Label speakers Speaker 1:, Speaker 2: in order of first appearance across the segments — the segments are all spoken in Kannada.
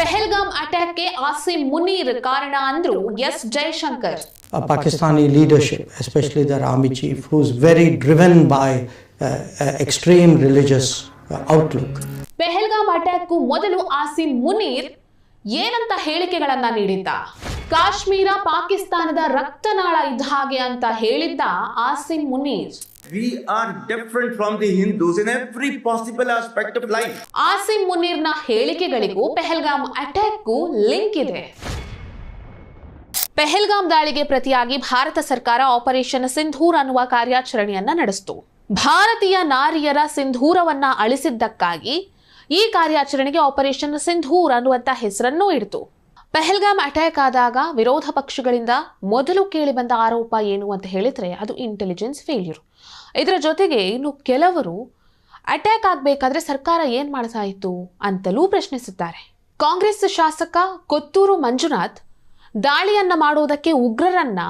Speaker 1: ಪೆಹಲ್ಗಾಮ್ ಅಟ್ಯಾಕ್ಗೆ ಆಸಿಮ್ ಮುನೀರ್ ಕಾರಣ ಅಂದ್ರು S Jaishankar
Speaker 2: Pakistani leadership especially their army chief who is very driven by extreme religious outlook.
Speaker 1: Pahalgam ಅಟ್ಯಾಕ್ಗೂ ಮೊದಲು ಆಸಿಮ್ ಮುನೀರ್ ಏನಂತ ಹೇಳಿಕೆಗಳನ್ನ ನೀಡಿದ್ದ. ಕಾಶ್ಮೀರ ಪಾಕಿಸ್ತಾನದ ರಕ್ತನಾಳ ಇದ್ದ ಹಾಗೆ ಅಂತ ಹೇಳಿದ್ದ Asim Munir
Speaker 3: We are different from the Hindus in every possible aspect of life.
Speaker 1: Asim ಮುನೀರ್ನ ಹೇಳಿಕೆಗಳಿಗೂ ಪೆಹಲ್ಗಾಮ್ ಅಟ್ಯಾಕ್ಗೂ ಲಿಂಕ್ ಇದೆ ಪೆಹಲ್ಗಾಮ್ ದಾಳಿಗೆ ಪ್ರತಿಯಾಗಿ ಭಾರತ ಸರ್ಕಾರ ಆಪರೇಷನ್ ಸಿಂಧೂರ್ ಅನ್ನುವ ಕಾರ್ಯಾಚರಣೆಯನ್ನ ನಡೆಸಿತು ಭಾರತೀಯ ನಾರಿಯರ ಸಿಂಧೂರವನ್ನ ಅಳಿಸಿದ್ದಕ್ಕಾಗಿ ಈ ಕಾರ್ಯಾಚರಣೆಗೆ ಆಪರೇಷನ್ ಸಿಂಧೂರ್ ಅನ್ನುವಂತ ಹೆಸರನ್ನೂ ಇಡ್ತು. ಪೆಹಲ್ಗಾಮ್ ಅಟ್ಯಾಕ್ ಆದಾಗ ವಿರೋಧ ಪಕ್ಷಗಳಿಂದ ಮೊದಲು ಕೇಳಿಬಂದ ಆರೋಪ ಏನು ಅಂತ ಹೇಳಿದರೆ ಅದು ಇಂಟೆಲಿಜೆನ್ಸ್ ಫೇಲ್ಯೂರ್ ಇದರ ಜೊತೆಗೆ ಇನ್ನು ಕೆಲವರು ಅಟ್ಯಾಕ್ ಆಗಬೇಕಾದ್ರೆ ಸರ್ಕಾರ ಏನು ಮಾಡ್ತಾ ಇತ್ತು ಅಂತಲೂ ಪ್ರಶ್ನಿಸಿದ್ದಾರೆ. ಕಾಂಗ್ರೆಸ್ ಶಾಸಕ ಕೊತ್ತೂರು ಮಂಜುನಾಥ್ ದಾಳಿಯನ್ನು ಮಾಡುವುದಕ್ಕೆ ಉಗ್ರರನ್ನ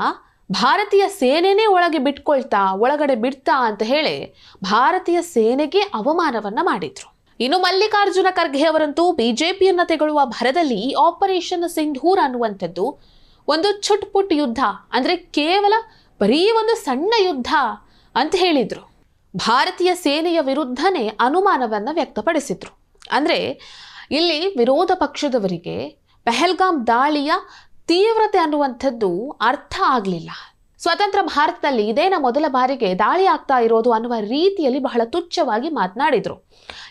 Speaker 1: ಭಾರತೀಯ ಸೇನೆನೇ ಒಳಗೆ ಬಿಟ್ಕೊಳ್ತಾ, ಒಳಗಡೆ ಬಿಡ್ತಾ ಅಂತ ಹೇಳಿ ಭಾರತೀಯ ಸೇನೆಗೆ ಅವಮಾನವನ್ನು ಮಾಡಿದ್ರು. ಇನ್ನು ಮಲ್ಲಿಕಾರ್ಜುನ ಖರ್ಗೆ ಅವರಂತೂ ಬಿಜೆಪಿಯನ್ನ ತೆಗೊಳ್ಳುವ ಭರದಲ್ಲಿ ಆಪರೇಷನ್ ಸಿಂಧೂರ್ ಅನ್ನುವಂಥದ್ದು ಒಂದು ಚುಟ್ಪುಟ್ ಯುದ್ಧ, ಅಂದ್ರೆ ಕೇವಲ ಬರೀ ಒಂದು ಸಣ್ಣ ಯುದ್ಧ ಅಂತ ಹೇಳಿದ್ರು. ಭಾರತೀಯ ಸೇನೆಯ ವಿರುದ್ಧನೇ ಅನುಮಾನವನ್ನ ವ್ಯಕ್ತಪಡಿಸಿದ್ರು. ಅಂದ್ರೆ ಇಲ್ಲಿ ವಿರೋಧ ಪಕ್ಷದವರಿಗೆ ಪೆಹಲ್ಗಾಮ್ ದಾಳಿಯ ತೀವ್ರತೆ ಅನ್ನುವಂಥದ್ದು ಅರ್ಥ ಆಗಲಿಲ್ಲ. ಸ್ವತಂತ್ರ ಭಾರತದಲ್ಲಿ ಇದೇನ ಮೊದಲ ಬಾರಿಗೆ ದಾಳಿ ಆಗ್ತಾ ಇರೋದು ಅನ್ನುವ ರೀತಿಯಲ್ಲಿ ಬಹಳ ತುಚ್ಛವಾಗಿ ಮಾತನಾಡಿದ್ರು.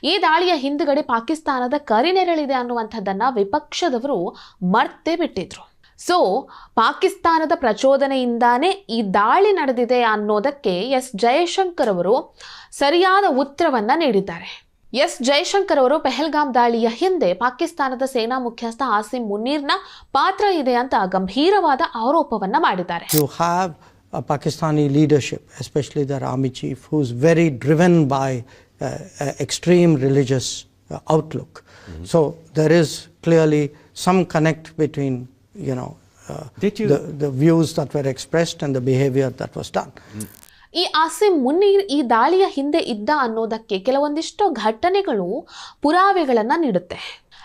Speaker 1: ಈ ದಾಳಿಯ ಹಿಂದುಗಡೆ ಪಾಕಿಸ್ತಾನದ ಕರಿನೆರಳಿದೆ ಅನ್ನುವಂಥದ್ದನ್ನ ವಿಪಕ್ಷದವರು ಮರ್ತೇ ಬಿಟ್ಟಿದ್ರು. ಸೊ ಪಾಕಿಸ್ತಾನದ ಪ್ರಚೋದನೆಯಿಂದಾನೇ ಈ ದಾಳಿ ನಡೆದಿದೆ ಅನ್ನೋದಕ್ಕೆ ಎಸ್. ಜಯಶಂಕರ್ ಅವರು ಸರಿಯಾದ ಉತ್ತರವನ್ನ ನೀಡಿದ್ದಾರೆ. ಎಸ್ ಜೈಶಂಕರ್ ಅವರು ಪೆಹಲ್ಗಾಮ್ ದಾಳಿಯ ಹಿಂದೆ ಪಾಕಿಸ್ತಾನದ ಸೇನಾ ಮುಖ್ಯಸ್ಥ ಆಸಿಮ್ ಮುನೀರ್ನ ಪಾತ್ರ ಇದೆ ಅಂತ ಗಂಭೀರವಾದ ಆರೋಪವನ್ನ ಮಾಡಿದ್ದಾರೆ.
Speaker 2: You have Pakistani leadership especially their army chief who is very driven by extreme religious outlook so there is clearly some connect
Speaker 3: between you
Speaker 2: know the views that were expressed and the behaviour that was done
Speaker 1: ಈ ಆಸಿಮ್ ಮುನೀರ್ ಈ ದಾಳಿಯ ಹಿಂದೆ ಇದ್ದ ಅನ್ನೋದಕ್ಕೆ ಕೆಲವೊಂದಿಷ್ಟು ಘಟನೆಗಳು ಪುರಾವೆಗಳನ್ನು ನೀಡುತ್ತೆ.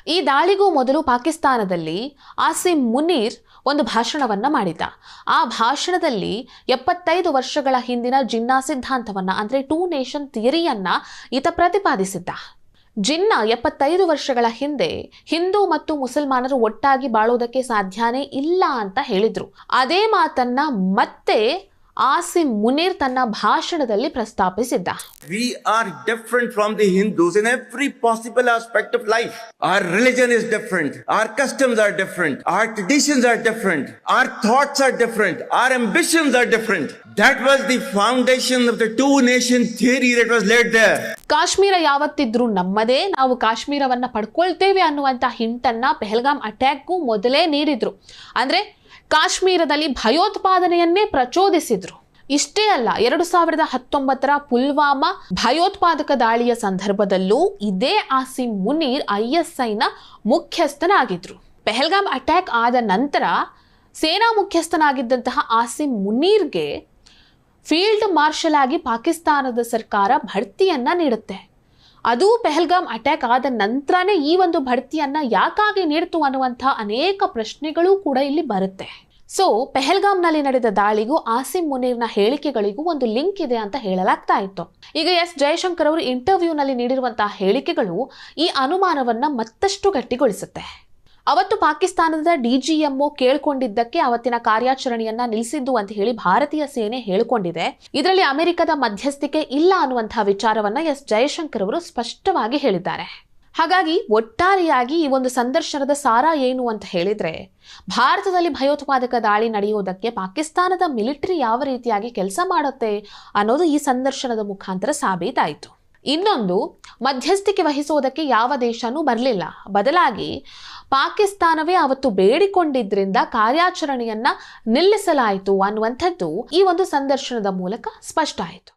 Speaker 1: ಈ ದಾಳಿಗೂ ಮೊದಲು ಪಾಕಿಸ್ತಾನದಲ್ಲಿ ಆಸಿಮ್ ಮುನೀರ್ ಒಂದು ಭಾಷಣವನ್ನ ಮಾಡಿದ ಆ ಭಾಷಣದಲ್ಲಿ ಎಪ್ಪತ್ತೈದು ವರ್ಷಗಳ ಹಿಂದಿನ ಜಿನ್ನಾ ಸಿದ್ಧಾಂತವನ್ನ, ಅಂದ್ರೆ ಟೂ ನೇಷನ್ ಥಿಯರಿಯನ್ನ ಈತ ಪ್ರತಿಪಾದಿಸಿದ್ದ. ಜಿನ್ನ ಎಪ್ಪತ್ತೈದು ವರ್ಷಗಳ ಹಿಂದೆ ಹಿಂದೂ ಮತ್ತು ಮುಸಲ್ಮಾನರು ಒಟ್ಟಾಗಿ ಬಾಳೋದಕ್ಕೆ ಸಾಧ್ಯನೇ ಇಲ್ಲ ಅಂತ ಹೇಳಿದ್ರು. ಅದೇ ಮಾತನ್ನ ಮತ್ತೆ ಆಸಿಮ್ ಮುನೀರ್ ತನ್ನ ಭಾಷಣದಲ್ಲಿ ಪ್ರಸ್ತಾಪಿಸಿದ್ದ.
Speaker 3: We are different from the Hindus in every possible aspect of life our religion is different our customs are different our traditions are different our thoughts are different our ambitions are different that was the foundation of the two nation theory that was laid there
Speaker 1: Kashmir ಯಾವತ್ತಿದ್ರೂ ನಮ್ಮದೇ. ನಾವು ಕಾಶ್ಮೀರವನ್ನ ಪಡ್ಕೊಳ್ತೇವೆ ಅನ್ನುವಂತ ಹಿಂಟನ್ನ ಪೆಹಲ್ಗಾಮ್ ಅಟ್ಯಾಕ್ ಮೊದಲೇ ನೀಡಿದ್ರು. ಅಂದ್ರೆ ಕಾಶ್ಮೀರದಲ್ಲಿ ಭಯೋತ್ಪಾದನೆಯನ್ನೇ ಪ್ರಚೋದಿಸಿದ್ರು. ಇಷ್ಟೇ ಅಲ್ಲ, ಎರಡು ಸಾವಿರದ ಹತ್ತೊಂಬತ್ತರ ಪುಲ್ವಾಮಾ ಭಯೋತ್ಪಾದಕ ದಾಳಿಯ ಸಂದರ್ಭದಲ್ಲೂ ಇದೇ ಆಸಿಂ ಮುನೀರ್ ಐಎಸ್ಐನ ಮುಖ್ಯಸ್ಥನಾಗಿದ್ರು. ಪೆಹಲ್ಗಾಮ್ ಅಟ್ಯಾಕ್ ಆದ ನಂತರ ಸೇನಾ ಮುಖ್ಯಸ್ಥನಾಗಿದ್ದಂತಹ ಆಸಿಂ ಮುನೀರ್ಗೆ ಫೀಲ್ಡ್ ಮಾರ್ಷಲ್ ಆಗಿ ಪಾಕಿಸ್ತಾನದ ಸರ್ಕಾರ ಬಡ್ತಿಯನ್ನ ನೀಡುತ್ತೆ. ಅದು ಪೆಹಲ್ಗಾಮ್ ಅಟ್ಯಾಕ್ ಆದ ನಂತರನೇ ಈ ಒಂದು ಬಡ್ತಿಯನ್ನ ಯಾಕಾಗಿ ನೀಡ್ತು ಅನ್ನುವಂಥ ಅನೇಕ ಪ್ರಶ್ನೆಗಳು ಕೂಡ ಇಲ್ಲಿ ಬರುತ್ತೆ. ಸೊ ಪೆಹಲ್ಗಾಮ್ನಲ್ಲಿ ನಡೆದ ದಾಳಿಗೂ ಆಸಿಮ್ ಮುನೀರ್ನ ಹೇಳಿಕೆಗಳಿಗೂ ಒಂದು ಲಿಂಕ್ ಇದೆ ಅಂತ ಹೇಳಲಾಗ್ತಾ ಇತ್ತು. ಈಗ ಎಸ್ ಜಯಶಂಕರ್ ಅವರು ಇಂಟರ್ವ್ಯೂನಲ್ಲಿ ನೀಡಿರುವಂತಹ ಹೇಳಿಕೆಗಳು ಈ ಅನುಮಾನವನ್ನ ಮತ್ತಷ್ಟು ಗಟ್ಟಿಗೊಳಿಸುತ್ತೆ. ಅವತ್ತು ಪಾಕಿಸ್ತಾನದ ಡಿಜಿಎಂಒ ಕೇಳ್ಕೊಂಡಿದ್ದಕ್ಕೆ ಅವತ್ತಿನ ಕಾರ್ಯಾಚರಣೆಯನ್ನ ನಿಲ್ಲಿಸಿದ್ದು ಅಂತ ಹೇಳಿ ಭಾರತೀಯ ಸೇನೆ ಹೇಳಿಕೊಂಡಿದೆ. ಇದರಲ್ಲಿ ಅಮೆರಿಕದ ಮಧ್ಯಸ್ಥಿಕೆ ಇಲ್ಲ ಅನ್ನುವಂತಹ ವಿಚಾರವನ್ನ ಎಸ್ ಜಯಶಂಕರ್ ಅವರು ಸ್ಪಷ್ಟವಾಗಿ ಹೇಳಿದ್ದಾರೆ. ಹಾಗಾಗಿ ಒಟ್ಟಾರೆಯಾಗಿ ಈ ಒಂದು ಸಂದರ್ಶನದ ಸಾರ ಏನು ಅಂತ ಹೇಳಿದ್ರೆ, ಭಾರತದಲ್ಲಿ ಭಯೋತ್ಪಾದಕ ದಾಳಿ ನಡೆಯುವುದಕ್ಕೆ ಪಾಕಿಸ್ತಾನದ ಮಿಲಿಟರಿ ಯಾವ ರೀತಿಯಾಗಿ ಕೆಲಸ ಮಾಡುತ್ತೆ ಅನ್ನೋದು ಈ ಸಂದರ್ಶನದ ಮುಖಾಂತರ ಸಾಬೀತಾಯಿತು. ಇನ್ನೊಂದು, ಮಧ್ಯಸ್ಥಿಕೆ ವಹಿಸೋದಕ್ಕೆ ಯಾವ ದೇಶನೂ ಬರಲಿಲ್ಲ. ಬದಲಾಗಿ ಪಾಕಿಸ್ತಾನವೇ ಅವತ್ತು ಬೇಡಿಕೊಂಡಿದ್ರಿಂದ ಕಾರ್ಯಾಚರಣೆಯನ್ನ ನಿಲ್ಲಿಸಲಾಯಿತು ಅನ್ನುವಂಥದ್ದು ಈ ಒಂದು ಸಂದರ್ಶನದ ಮೂಲಕ ಸ್ಪಷ್ಟ ಆಯಿತು.